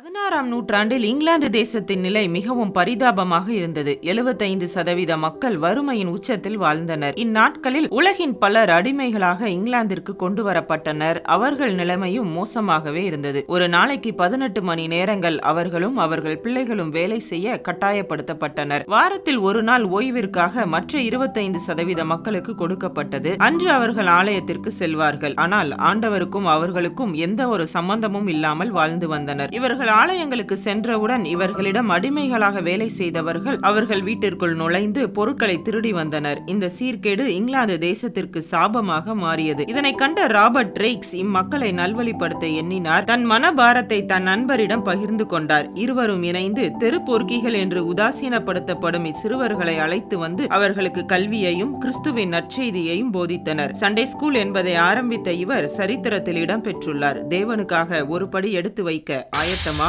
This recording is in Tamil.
பதினாறாம் நூற்றாண்டில் இங்கிலாந்து தேசத்தின் நிலை மிகவும் பரிதாபமாக இருந்தது. 75% சதவீத மக்கள் வறுமையின் உச்சத்தில் வாழ்ந்தனர். இந்நாட்களில் உலகின் பலர் அடிமைகளாக இங்கிலாந்திற்கு கொண்டு வரப்பட்டனர். அவர்கள் நிலைமையும் மோசமாகவே இருந்தது. ஒரு நாளைக்கு பதினெட்டு மணி நேரங்கள் அவர்களும் அவர்கள் பிள்ளைகளும் வேலை செய்ய கட்டாயப்படுத்தப்பட்டனர். வாரத்தில் ஒரு நாள் ஓய்விற்காக மற்ற 25% சதவீத மக்களுக்கு கொடுக்கப்பட்டது. அன்று அவர்கள் ஆலயத்திற்கு செல்வார்கள். ஆனால் ஆண்டவருக்கும் அவர்களுக்கும் எந்த ஒரு சம்பந்தமும் இல்லாமல் வாழ்ந்து வந்தனர். இவர்கள் ஆலயங்களுக்கு சென்றவுடன் இவர்களிடம் அடிமைகளாக வேலை செய்தவர்கள் அவர்கள் வீட்டிற்குள் நுழைந்து பொருட்களை திருடி வந்தனர். இந்த சீர்கேடு இங்கிலாந்து தேசத்திற்கு சாபமாக மாறியது. இதனை கண்ட ராபர்ட் ட்ரெய்க்ஸ் இம்மக்களை நல்வழிப்படுத்த எண்ணினார். தன் மனபாரத்தை தன் நண்பரிடம் பகிர்ந்து கொண்டார். இருவரும் இணைந்து தெரு என்று உதாசீனப்படுத்தப்படும் இச்சிறுவர்களை அழைத்து வந்து அவர்களுக்கு கல்வியையும் கிறிஸ்துவின் நற்செய்தியையும் போதித்தனர். சண்டே ஸ்கூல் என்பதை ஆரம்பித்த இவர் சரித்திரத்தில் இடம்பெற்றுள்ளார் தேவனுக்காக ஒரு படி எடுத்து வைக்க ஆயத்தம்